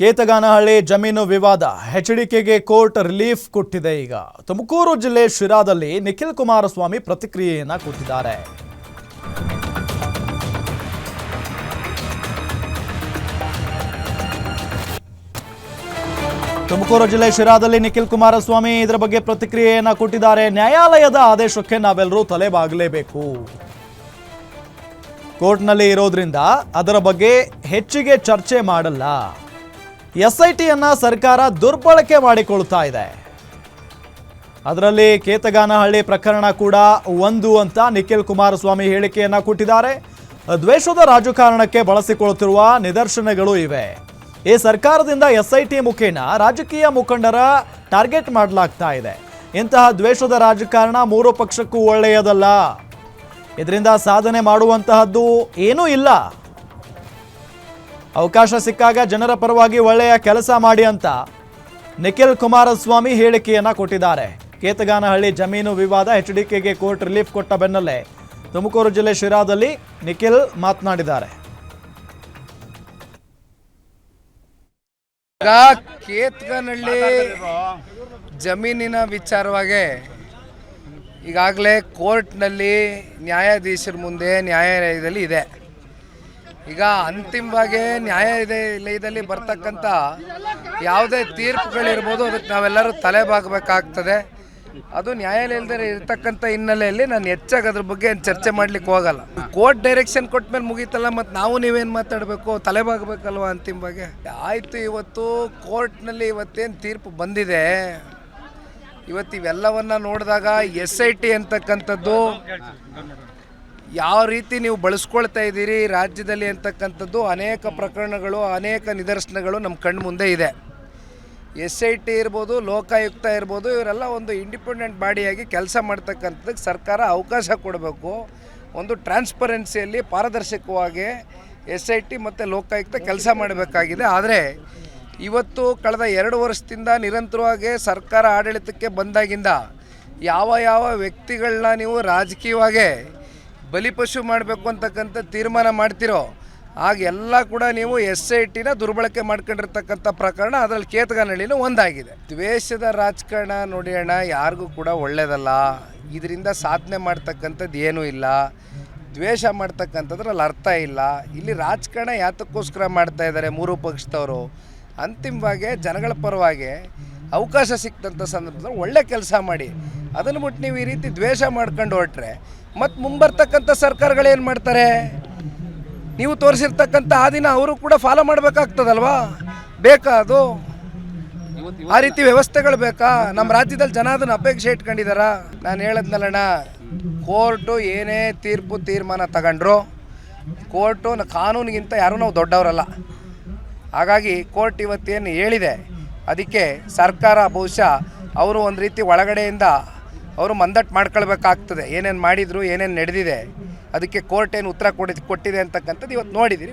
ಕೇತಗಾನಹಳ್ಳಿ ಜಮೀನು ವಿವಾದ ಹೆಚ್ಡಿಕೆಗೆ court relief ಕೊಟ್ಟಿದೆ ಈಗ. ತುಮಕೂರು ಜಿಲ್ಲೆ ಶಿರಾದಲ್ಲಿ ನಿಖಿಲ್ ಕುಮಾರಸ್ವಾಮಿ ಪ್ರತಿಕ್ರಿಯೆಯನ್ನು ಕೊಟ್ಟಿದ್ದಾರೆ. ತುಮಕೂರು ಜಿಲ್ಲೆ ಶಿರಾದಲ್ಲಿ ನಿಖಿಲ್ ಕುಮಾರಸ್ವಾಮಿ ಇದರ ಬಗ್ಗೆ ಪ್ರತಿಕ್ರಿಯೆಯನ್ನು ಕೊಟ್ಟಿದ್ದಾರೆ. ನ್ಯಾಯಾಲಯದ ಆದೇಶಕ್ಕೆ ನಾವೆಲ್ಲರೂ ತಲೆಬಾಗಲೇಬೇಕು. ಕೋರ್ಟ್ನಲ್ಲಿ ಇರೋದ್ರಿಂದ ಅದರ ಬಗ್ಗೆ ಹೆಚ್ಚಿಗೆ ಚರ್ಚೆ ಮಾಡಲ್ಲ. ಎಸ್ ಐ ಸರ್ಕಾರ ದುರ್ಬಳಕೆ ಮಾಡಿಕೊಳ್ತಾ ಇದೆ. ಅದರಲ್ಲಿ ಕೇತಗಾನಹಳ್ಳಿ ಪ್ರಕರಣ ಕೂಡ ಒಂದು ಅಂತ ನಿಖಿಲ್ ಕುಮಾರಸ್ವಾಮಿ ಹೇಳಿಕೆಯನ್ನ ಕೊಟ್ಟಿದ್ದಾರೆ. ದ್ವೇಷದ ರಾಜಕಾರಣಕ್ಕೆ ಬಳಸಿಕೊಳ್ಳುತ್ತಿರುವ ನಿದರ್ಶನಗಳು ಇವೆ. ಈ ಸರ್ಕಾರದಿಂದ ಎಸ್ ಐ ಮುಖೇನ ರಾಜಕೀಯ ಮುಖಂಡರ ಟಾರ್ಗೆಟ್ ಮಾಡಲಾಗ್ತಾ ಇದೆ. ಇಂತಹ ದ್ವೇಷದ ರಾಜಕಾರಣ ಮೂರು ಪಕ್ಷಕ್ಕೂ ಒಳ್ಳೆಯದಲ್ಲ. ಇದರಿಂದ ಸಾಧನೆ ಮಾಡುವಂತಹದ್ದು ಏನೂ ಇಲ್ಲ. ಅವಕಾಶ ಸಿಕ್ಕಾಗ ಜನರ ಪರವಾಗಿ ಒಳ್ಳೆಯ ಕೆಲಸ ಮಾಡಿ ಅಂತ ನಿಖಿಲ್ ಕುಮಾರಸ್ವಾಮಿ ಹೇಳಿಕೆಯನ್ನ ಕೊಟ್ಟಿದ್ದಾರೆ. ಕೇತಗಾನಹಳ್ಳಿ ಜಮೀನು ವಿವಾದ ಎಚ್ ಎಚ್ಡಿಕೆಗೆ ಕೋರ್ಟ್ ರಿಲೀಫ್ ಕೊಟ್ಟ ಬೆನ್ನಲ್ಲೇ ತುಮಕೂರು ಜಿಲ್ಲೆ ಶಿರಾದಲ್ಲಿ ನಿಖಿಲ್ ಮಾತನಾಡಿದ್ದಾರೆ. ಕೇತ್ಗನಹಳ್ಳಿ ಜಮೀನಿನ ವಿಚಾರವಾಗಿ ಈಗಾಗಲೇ ಕೋರ್ಟ್ನಲ್ಲಿ ನ್ಯಾಯಾಧೀಶರ ಮುಂದೆ ನ್ಯಾಯಾಲಯದಲ್ಲಿ ಇದೆ. ಈಗ ಅಂತಿಮವಾಗಿ ನ್ಯಾಯಾಲಯದಲ್ಲಿ ಬರ್ತಕ್ಕಂಥ ಯಾವುದೇ ತೀರ್ಪುಗಳಿರ್ಬೋದು, ಅದಕ್ಕೆ ನಾವೆಲ್ಲರೂ ತಲೆ ಬಾಗಬೇಕಾಗ್ತದೆ. ಅದು ನ್ಯಾಯಾಲಯದಲ್ಲಿ ಇರ್ತಕ್ಕಂಥ ಹಿನ್ನೆಲೆಯಲ್ಲಿ ನಾನು ಹೆಚ್ಚಾಗಿ ಅದ್ರ ಬಗ್ಗೆ ಏನು ಚರ್ಚೆ ಮಾಡ್ಲಿಕ್ಕೆ ಹೋಗಲ್ಲ. ಕೋರ್ಟ್ ಡೈರೆಕ್ಷನ್ ಕೊಟ್ಟ ಮೇಲೆ ಮುಗೀತಲ್ಲ ಮತ್ತು ನಾವು ನೀವೇನು ಮಾತಾಡಬೇಕು? ತಲೆ ಬಾಗಬೇಕಲ್ವ ಅಂತಿಮವಾಗಿ ಆಯಿತು, ಇವತ್ತು ಕೋರ್ಟ್ನಲ್ಲಿ ಇವತ್ತೇನು ತೀರ್ಪು ಬಂದಿದೆ. ಇವತ್ತು ಇವೆಲ್ಲವನ್ನ ನೋಡಿದಾಗ ಎಸ್ ಐ ಟಿ ಅಂತಕ್ಕಂಥದ್ದು ಯಾವ ರೀತಿ ನೀವು ಬಳಸ್ಕೊಳ್ತಾ ಇದ್ದೀರಿ ರಾಜ್ಯದಲ್ಲಿ ಅಂತಕ್ಕಂಥದ್ದು ಅನೇಕ ಪ್ರಕರಣಗಳು, ಅನೇಕ ನಿದರ್ಶನಗಳು ನಮ್ಮ ಕಣ್ಣು ಮುಂದೆ ಇದೆ. ಎಸ್ ಐ ಟಿ ಇರ್ಬೋದು, ಲೋಕಾಯುಕ್ತ ಇರ್ಬೋದು, ಇವರೆಲ್ಲ ಒಂದು ಇಂಡಿಪೆಂಡೆಂಟ್ ಬಾಡಿಯಾಗಿ ಕೆಲಸ ಮಾಡ್ತಕ್ಕಂಥದ್ದಕ್ಕೆ ಸರ್ಕಾರ ಅವಕಾಶ ಕೊಡಬೇಕು. ಒಂದು ಟ್ರಾನ್ಸ್ಪರೆನ್ಸಿಯಲ್ಲಿ ಪಾರದರ್ಶಕವಾಗಿ ಎಸ್ ಐ ಟಿ ಮತ್ತು ಲೋಕಾಯುಕ್ತ ಕೆಲಸ ಮಾಡಬೇಕಾಗಿದೆ. ಆದರೆ ಇವತ್ತು ಕಳೆದ ಎರಡು ವರ್ಷದಿಂದ ನಿರಂತರವಾಗಿ ಸರ್ಕಾರ ಆಡಳಿತಕ್ಕೆ ಬಂದಾಗಿಂದ ಯಾವ ಯಾವ ವ್ಯಕ್ತಿಗಳನ್ನ ನೀವು ರಾಜಕೀಯವಾಗಿ ಬಲಿಪಶು ಮಾಡಬೇಕು ಅಂತಕ್ಕಂಥ ತೀರ್ಮಾನ ಮಾಡ್ತಿರೋ ಆಗ ಎಲ್ಲ ಕೂಡ ನೀವು ಎಸ್ ಐ ಟಿನ ದುರ್ಬಳಕೆ ಮಾಡ್ಕೊಂಡಿರ್ತಕ್ಕಂಥ ಪ್ರಕರಣ ಅದರಲ್ಲಿ ಕೇತಗಾನಹಳ್ಳಿನೂ ಒಂದಾಗಿದೆ. ದ್ವೇಷದ ರಾಜಕಾರಣ ನೋಡಿ ಅಣ್ಣ, ಯಾರಿಗೂ ಕೂಡ ಒಳ್ಳೆಯದಲ್ಲ ಇದರಿಂದ ಸಾಧನೆ ಮಾಡ್ತಕ್ಕಂಥದ್ದು ಏನೂ ಇಲ್ಲ. ದ್ವೇಷ ಮಾಡ್ತಕ್ಕಂಥದ್ರಲ್ಲಿ ಅರ್ಥ ಇಲ್ಲ. ಇಲ್ಲಿ ರಾಜಕಾರಣ ಯಾತಕ್ಕೋಸ್ಕರ ಮಾಡ್ತಾ ಇದ್ದಾರೆ ಮೂರು ಪಕ್ಷದವರು. ಅಂತಿಮವಾಗಿ ಜನಗಳ ಪರವಾಗಿ ಅವಕಾಶ ಸಿಕ್ತಂಥ ಸಂದರ್ಭದಲ್ಲಿ ಒಳ್ಳೆ ಕೆಲಸ ಮಾಡಿ. ಅದನ್ನು ಬಿಟ್ಟು ನೀವು ಈ ರೀತಿ ದ್ವೇಷ ಮಾಡ್ಕೊಂಡು ಹೊರಟ್ರೆ ಮತ್ತು ಮುಂಬರ್ತಕ್ಕಂಥ ಸರ್ಕಾರಗಳೇನು ಮಾಡ್ತಾರೆ? ನೀವು ತೋರಿಸಿರ್ತಕ್ಕಂಥ ಆ ದಿನ ಅವರು ಕೂಡ ಫಾಲೋ ಮಾಡಬೇಕಾಗ್ತದಲ್ವಾ? ಬೇಕಾ ಅದು? ಆ ರೀತಿ ವ್ಯವಸ್ಥೆಗಳು ಬೇಕಾ? ನಮ್ಮ ರಾಜ್ಯದಲ್ಲಿ ಜನ ಅದನ್ನು ಅಪೇಕ್ಷೆ ಇಟ್ಕೊಂಡಿದಾರ? ನಾನು ಹೇಳದ್ನಲ್ಲಣ್ಣ, ಕೋರ್ಟು ಏನೇ ತೀರ್ಪು ತೀರ್ಮಾನ ತಗೊಂಡ್ರು, ಕೋರ್ಟು ಕಾನೂನಿಗಿಂತ ಯಾರೂ ನಾವು ದೊಡ್ಡವರಲ್ಲ. ಹಾಗಾಗಿ ಕೋರ್ಟ್ ಇವತ್ತೇನು ಹೇಳಿದೆ ಅದಕ್ಕೆ ಸರ್ಕಾರ ಬಹುಶಃ ಅವರು ಒಂದು ರೀತಿ ಒಳಗಡೆಯಿಂದ ಅವರು ಮಂದಟ್ಟು ಮಾಡ್ಕೊಳ್ಬೇಕಾಗ್ತದೆ. ಏನೇನು ಮಾಡಿದರು, ಏನೇನು ನಡೆದಿದೆ, ಅದಕ್ಕೆ ಕೋರ್ಟ್ ಏನು ಉತ್ತರ ಕೊಡಿ, ಕೊಟ್ಟಿದೆ ಅಂತಕ್ಕಂಥದ್ದು ಇವತ್ತು ನೋಡಿದ್ದೀರಿ